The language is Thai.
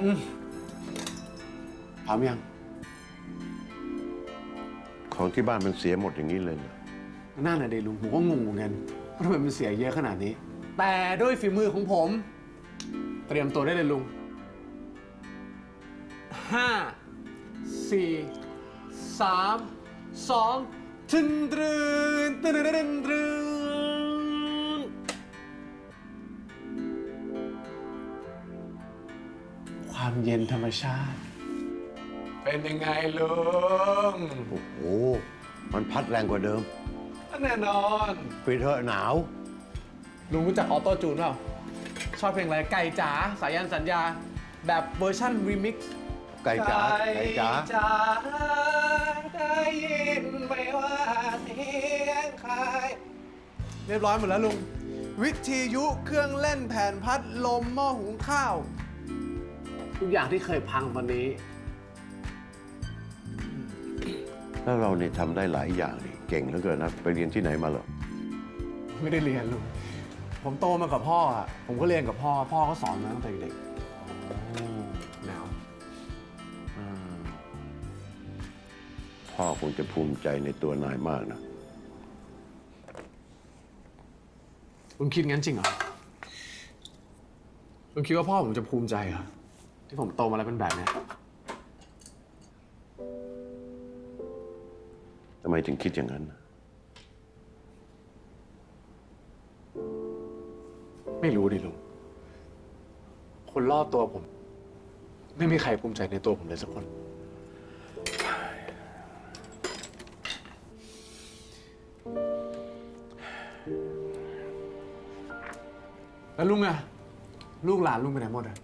อืมพร้อมยัง ของที่บ้านมันเสียหมดอย่างนี้เลยเหรอน่าหน่ะเดลุงผมก็งงเหมือนกันว่าทำไมมันเสียเยอะขนาดนี้ แต่ด้วยฝีมือของผม เตรียมตัวได้เลยลุงห้าสี่สามสองทึนตรึนตรึนตรึนตรึน ความเย็นธรรมชาติ เป็นยังไงลุงโอ้โห มันพัดแรงกว่าเดิม แน่นอนปีเถอะหนาว ลุงรู้จักออโต้จูนเปล่า ชอบเพลงอะไร ไก่จ๋า สายันสัญญา แบบเวอร์ชั่นรีมิกซ์ไก่จ๋าไก่จ๋าจ๋าได้ยินไหมว่าเสียงใคร เรียบร้อยหมดแล้วลุง วิทยุเครื่องเล่นแผ่นพัดลมหม้อหุงข้าว ทุกอย่างที่เคยพังวันนี้แล้วเราเนี่ยทำได้หลายอย่างนี่เก่งเหลือเกินนะ ไปเรียนที่ไหนมาเหรอ ไม่ได้เรียนลุงผมโตมากับพ่ออะผมก็เรียนกับพ่อ พ่อก็สอนมาตั้งแต่เด็กหนาวพ่อคงจะภูมิใจในตัวนายมากนะลุงคิดงั้นจริงเหรอลุงคิดว่าพ่อผมจะภูมิใจเหรอ ที่ผมโตมาแล้วเป็นแบบเนี้ยทำไมถึงคิดอย่างนั้น ไม่รู้ดิลุง คนรอบตัวผม ไม่มีใครภูมิใจในตัวผมเลยสักคน แล้วลุงอะลูกหลานลุงไปไหนหมดอะ